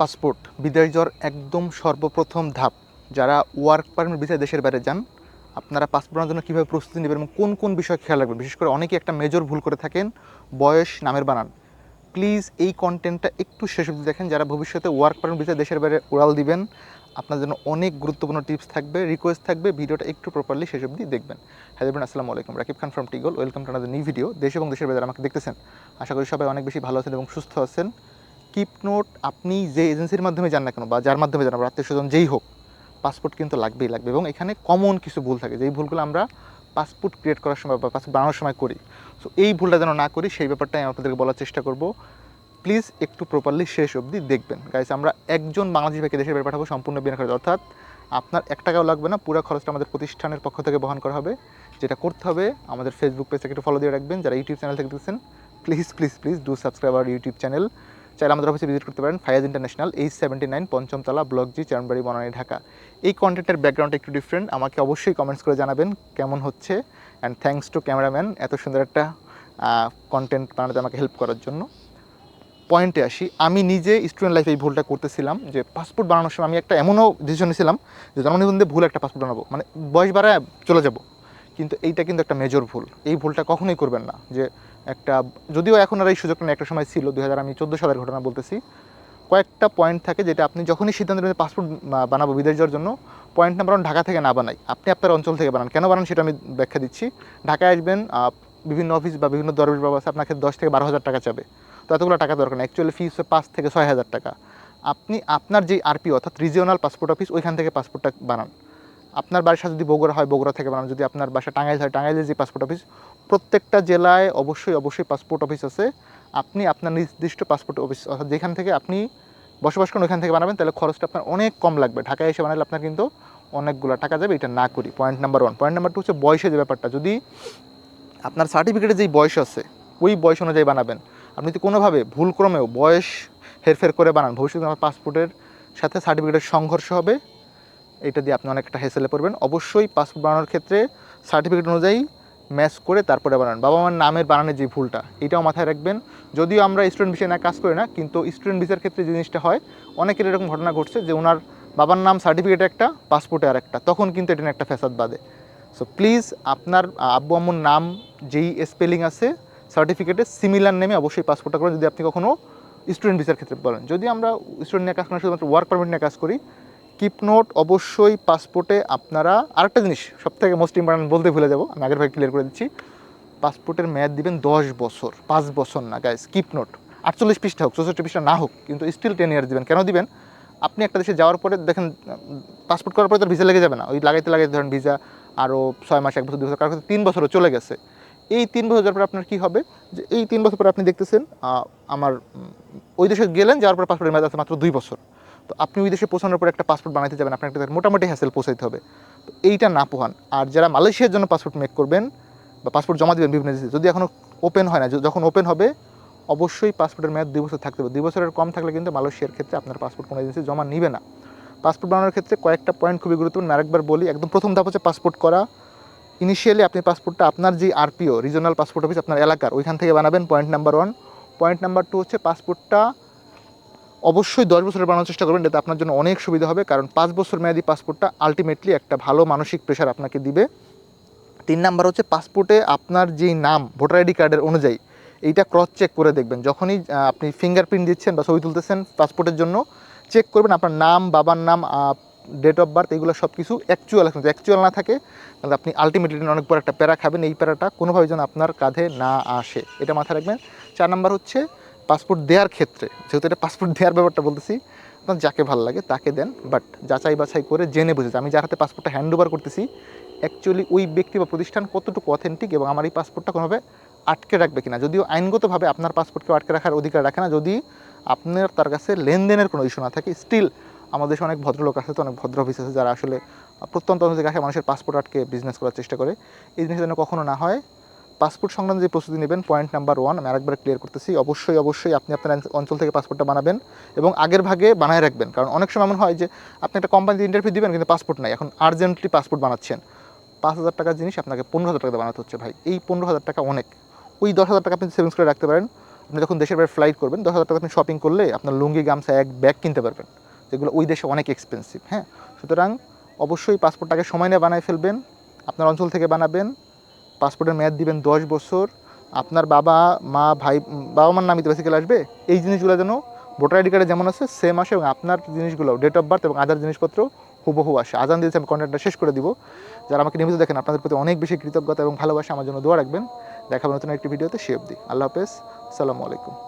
Passport বিদেশ যাওয়ার একদম সর্বপ্রথম ধাপ। যারা ওয়ার্ক পারমিট ভিসায় দেশের বাইরে যান, আপনারা পাসপোর্টের জন্য কীভাবে প্রস্তুতি নেবেন এবং কোন কোন বিষয় খেয়াল রাখবেন? বিশেষ করে অনেকে একটা মেজর ভুল করে থাকেন, বয়স, নামের বানান। প্লিজ এই কন্টেন্টটা একটু শেষ অবধি দেখেন। যারা ভবিষ্যতে ওয়ার্ক পারমিট ভিসায় দেশের বাইরে উড়াল দিবেন, আপনার জন্য অনেক গুরুত্বপূর্ণ টিপস থাকবে রিকোয়েস্ট থাকবে, ভিডিওটা একটু প্রপারলি শেষ অবধি দেখবেন। হ্যালো আসসালামু আলাইকুম। Rakib Khan from টিগল welcome to another new video দেশ এবং দেশের বাইরে আমাকে দেখতেছেন, আশা করি সবাই অনেক বেশি ভালো আছেন এবং সুস্থ আছেন। কিপ নোট আপনি যে এজেন্সির মাধ্যমে যান না কেন, বা যার মাধ্যমে যান আত্মীয় স্বজন যেই হোক পাসপোর্ট কিন্তু লাগবেই লাগবে। এবং এখানে কমন কিছু ভুল থাকে, যেই ভুলগুলো আমরা পাসপোর্ট ক্রিয়েট করার সময় বা পাসপোর্ট বানানোর সময় করি। সো এই ভুলটা যেন না করি, সেই ব্যাপারটাই আমি আপনাদেরকে বলার চেষ্টা করব। প্লিজ একটু প্রপারলি শেষ অবধি দেখবেন। গাইস আমরা একজন বাংলাদেশি ভাইকে দেশের বাইরে পাঠাবো সম্পূর্ণ বিনা খরচ। অর্থাৎ আপনার এক টাকাও লাগবে না, পুরো খরচটা আমাদের প্রতিষ্ঠানের পক্ষ থেকে বহন করা হবে, যেটা করতে হবে। আমাদের ফেসবুক পেজটাকে একটু ফলো দিয়ে রাখবেন। যারা ইউটিউব চ্যানেল থেকে দেখছেন please please please do subscribe our YouTube channel চাইলে আমাদের অফিসে ভিজিট করতে পারেন Fayaz International H seventy nine পঞ্চমতলা block G Charanbari Banani Dhaka এই কন্টেন্টের ব্যাকগ্রাউন্ডটা একটু ডিফারেন্ট আমাকে অবশ্যই কমেন্টস করে জানাবেন কেমন হচ্ছে। অ্যান্ড থ্যাঙ্কস টু ক্যামেরাম্যান এত সুন্দর একটা কন্টেন্ট বানাতে আমাকে হেল্প করার জন্য। পয়েন্টে আসি। আমি নিজে স্টুডেন্ট লাইফে এই ভুলটা করতেছিলাম যে পাসপোর্ট বানানোর সময় আমি একটা এমনও ডিসিশন নিয়েছিলাম যে জন্মনিবন্ধে ভুল একটা পাসপোর্ট বানাবো। মানে বয়স বাড়ায় চলে যাব। কিন্তু এইটা কিন্তু একটা মেজর ভুল। এই ভুলটা কখনোই করবেন না। যে একটা, যদিও এখন আর এই সুযোগটা একটা সময় ছিল দুই হাজার আমি চোদ্দ সালের ঘটনা বলতেছি। কয়েকটা পয়েন্ট থাকে যেটা আপনি যখনই সিদ্ধান্ত নেবেন পাসপোর্ট বানাবো বিদেশ যাওয়ার জন্য পয়েন্ট নাম্বার ওয়ান ঢাকা থেকে না বানাই। আপনি আপনার অঞ্চল থেকে বানান। কেন বানান সেটা আমি ব্যাখ্যা দিচ্ছি। ঢাকায় আসবেন বিভিন্ন অফিস বা বিভিন্ন দরবেশ বাবা আছে, আপনাকে দশ থেকে বারো হাজার টাকা চাবে। তো এতগুলো টাকা দরকার অ্যাকচুয়ালি ফিস পাঁচ থেকে ছয় হাজার টাকা। আপনি আপনার যে আরপি অর্থাৎ রিজিওনাল পাসপোর্ট অফিস ওইখান থেকে পাসপোর্টটা বানান। আপনার সাথে যদি বগুড়া হয়, বগুড়া থেকে বানান, যদি আপনার বাসা টাঙ্গাইল হয় টাঙ্গাইলের যে পাসপোর্ট অফিস প্রত্যেকটা জেলায় অবশ্যই অবশ্যই পাসপোর্ট অফিস আছে। আপনি আপনার নির্দিষ্ট পাসপোর্ট অফিস অর্থাৎ যেখান থেকে আপনি বসবাস করেন, ওখান থেকে বানাবেন, তাহলে খরচটা আপনার অনেক কম লাগবে। ঢাকায় এসে বানালে আপনার কিন্তু অনেকগুলো টাকা যাবে, এটা না করি। Point number one point number two হচ্ছে বয়সের যে ব্যাপারটা। যদি আপনার সার্টিফিকেটে যেই বয়স আছে, ওই বয়স অনুযায়ী বানাবেন। আপনি যদি কোনোভাবে ভুলক্রমেও বয়স হেরফের করে বানান, ভবিষ্যতে আমার পাসপোর্টের সাথে সার্টিফিকেটের সংঘর্ষ হবে। এটা দিয়ে আপনি অনেকটা হেসেলে পড়বেন। অবশ্যই পাসপোর্ট বানানোর ক্ষেত্রে সার্টিফিকেট অনুযায়ী ম্যাচ করে তারপরে বানান। বাবা মার নামের বানানোর যে ভুলটা, এটাও মাথায় রাখবেন। যদিও আমরা স্টুডেন্ট বিষয়ে না কাজ করি না, কিন্তু স্টুডেন্ট ভিসার ক্ষেত্রে জিনিসটা হয়, অনেকের এরকম ঘটনা ঘটছে যে ওনার বাবার নাম সার্টিফিকেটে একটা পাসপোর্টে আর একটা তখন কিন্তু এটা একটা ফ্যাসাদ বাদে সো প্লিজ আপনার আব্বু আম্মুর নাম যেই স্পেলিং আছে সার্টিফিকেটে সিমিলার নেমে অবশ্যই পাসপোর্টটা করেন, যদি আপনি কখনও স্টুডেন্ট ভিসার ক্ষেত্রে বলেন। যদি আমরা স্টুডেন্ট নিয়ে কাজ করি শুধুমাত্র ওয়ার্ক পারমিট নিয়ে কাজ করি কিপ নোট অবশ্যই পাসপোর্টে আপনারা আরেকটা জিনিস সব থেকে মোস্ট ইম্পর্টেন্ট বলতে ভুলে যাব, আমি আগের ভাগে ক্লিয়ার করে দিচ্ছি। পাসপোর্টের মেয়াদ দিবেন দশ বছর, পাঁচ বছর না গাইস কিপ নোট আটচল্লিশ পৃষ্ঠা হোক, চৌষট্টি পৃষ্ঠা না হোক, কিন্তু স্টিল টেন ইয়ার্স দিবেন। কেন দিবেন? আপনি একটা দেশে যাওয়ার পরে দেখেন পাসপোর্ট করার পরে তো ভিসা লেগে যাবে না। ওই লাগাইতে লাগাইতে ধরেন ভিসা আরও ছয় মাস, এক বছর দু বছর, কারও ক্ষেত্রে তিন বছরও চলে গেছে। এই তিন বছর যাওয়ার পরে আপনার কী হবে? যে এই তিন বছর পরে আপনি দেখতেছেন আমার ওই দেশে গেলেন, যাওয়ার পরে পাসপোর্টের মেয়াদ আছে মাত্র দুই বছর। তো আপনি ওই দেশে পৌঁছানোর পরে একটা পাসপোর্ট বানাইতে যাবেন আপনার একটা মোটামুটি হ্যাসেল পৌঁছাইতে হবে। তো এইটা না পোহান। আর যারা মালয়েশিয়ার জন্য পাসপোর্ট মেক করবেন বা পাসপোর্ট জমা দেবেন বিভিন্ন দেশে, যদি এখনও ওপেন হয় না যখন ওপেন হবে, অবশ্যই পাসপোর্টের মেয়াদ দুই বছর থাকতে হবে। দুই বছরের কম থাকলে কিন্তু মালয়েশিয়ার ক্ষেত্রে আপনার পাসপোর্ট কোনো এজেন্সি জমা নিবে না। পাসপোর্ট বানানোর ক্ষেত্রে কয়েকটা পয়েন্ট খুবই গুরুত্বপূর্ণ। আরেকবার বলি, একদম প্রথম ধাপ হচ্ছে পাসপোর্ট করা। ইনিশিয়ালি আপনি পাসপোর্টটা আপনার যে আরপিও রিজনাল পাসপোর্ট অফিস আপনার এলাকার, ওইখান থেকে বানাবেন point number one point number two হচ্ছে পাসপোর্টটা অবশ্যই দশ বছরের বানানোর চেষ্টা করবেন এতে আপনার জন্য অনেক সুবিধা হবে। কারণ পাঁচ বছর মেয়াদি পাসপোর্টটা আলটিমেটলি একটা ভালো মানসিক প্রেশার আপনাকে দিবে। তিন নাম্বার হচ্ছে পাসপোর্টে আপনার যেই নাম, ভোটার আইডি কার্ডের অনুযায়ী, এইটা ক্রস চেক করে দেখবেন। যখনই আপনি ফিঙ্গারপ্রিন্ট দিচ্ছেন বা ছবি তুলতেছেন পাসপোর্টের জন্য চেক করবেন আপনার নাম, বাবার নাম ডেট অফ বার্থ এগুলো সব কিছু অ্যাকচুয়াল আছে অ্যাকচুয়াল না থাকে, তাহলে আপনি আলটিমেটলি অনেক বড় একটা প্যারা খাবেন। এই প্যারাটা কোনোভাবে যেন আপনার কাঁধে না আসে। এটা মাথায় রাখবেন। চার নাম্বার হচ্ছে পাসপোর্ট দেওয়ার ক্ষেত্রে, যেহেতু এটা পাসপোর্ট দেওয়ার ব্যাপারটা বলতেছি আপনার যাকে ভালো লাগে তাকে দেন বাট যাচাই বাছাই করে জেনে বুঝে আমি যার হাতে পাসপোর্টটা হ্যান্ড ওভার করতেছি অ্যাকচুয়ালি ওই ব্যক্তি বা প্রতিষ্ঠান কতটুকু অথেন্টিক এবং আমার এই পাসপোর্টটা কোনোভাবে আটকে রাখবে কিনা। যদিও আইনগতভাবে আপনার পাসপোর্টকে আটকে রাখার অধিকার রাখে না, যদি আপনার, তার কাছে লেনদেনের কোনো ইস্যু না থাকে স্টিল আমাদের দেশে অনেক ভদ্রলোক আছে, তো অনেক ভদ্র অফিস আছে যারা আসলে প্রত্যন্ত থেকে আসে মানুষের পাসপোর্ট আটকে বিজনেস করার চেষ্টা করে। এই জিনিসটা যেন কখনো না হয় পাসপোর্ট সংক্রান্ত যে প্রস্তুতি নেবেন পয়েন্ট নাম্বার ওয়ান আমি আরেকবার ক্লিয়ার করতেছি, অবশ্যই অবশ্যই আপনি আপনার অঞ্চল থেকে পাসপোর্টটা বানাবেন এবং আগের ভাগে বানায় রাখবেন। কারণ অনেক সময় এমন হয় যে, আপনি একটা কোম্পানিতে ইন্টারভিউ দিবেন কিন্তু পাসপোর্ট নাই। এখন আর্জেন্টলি পাসপোর্ট বানাচ্ছেন। পাঁচ হাজার টাকার জিনিস আপনাকে পনেরো হাজার টাকা বানাতে হচ্ছে ভাই। এই পনেরো হাজার টাকা অনেক। ওই দশ হাজার টাকা আপনি সেভিংস করে রাখতে পারেন। আপনি যখন দেশের বাইরে ফ্লাইট করবেন, দশ হাজার টাকা আপনি শপিং করলে আপনার লুঙ্গি, গামছা, এক ব্যাগ কিনতে পারবেন। যেগুলো ওই দেশে অনেক এক্সপেন্সিভ হ্যাঁ? সুতরাং অবশ্যই পাসপোর্টটাকে সময় নিয়ে বানায় ফেলবেন। আপনার অঞ্চল থেকে বানাবেন। পাসপোর্টের মেয়াদ দিবেন দশ বছর। আপনার বাবা, মা, ভাই, বাবা মার নামিতে বেসিক্যাল আসবে। এই জিনিসগুলো যেন ভোটার আইডি কার্ডে যেমন আছে সেম আসে এবং আপনার জিনিসগুলো ডেট অফ বার্থ এবং আদার জিনিসপত্র হুবহু আসে। আজান দিয়েছে, আমি কন্ট্যাক্টটা শেষ করে দিব। যারা আমাকে নিয়মিত দেখেন, আপনাদের প্রতি অনেক বেশি কৃতজ্ঞতা এবং ভালোবাসা, আমার জন্য দোয়া রাখবেন। দেখাবো নতুন একটি ভিডিওতে, সে অবধি। আল্লাহ হাফেজ। সালামু আলাইকুম।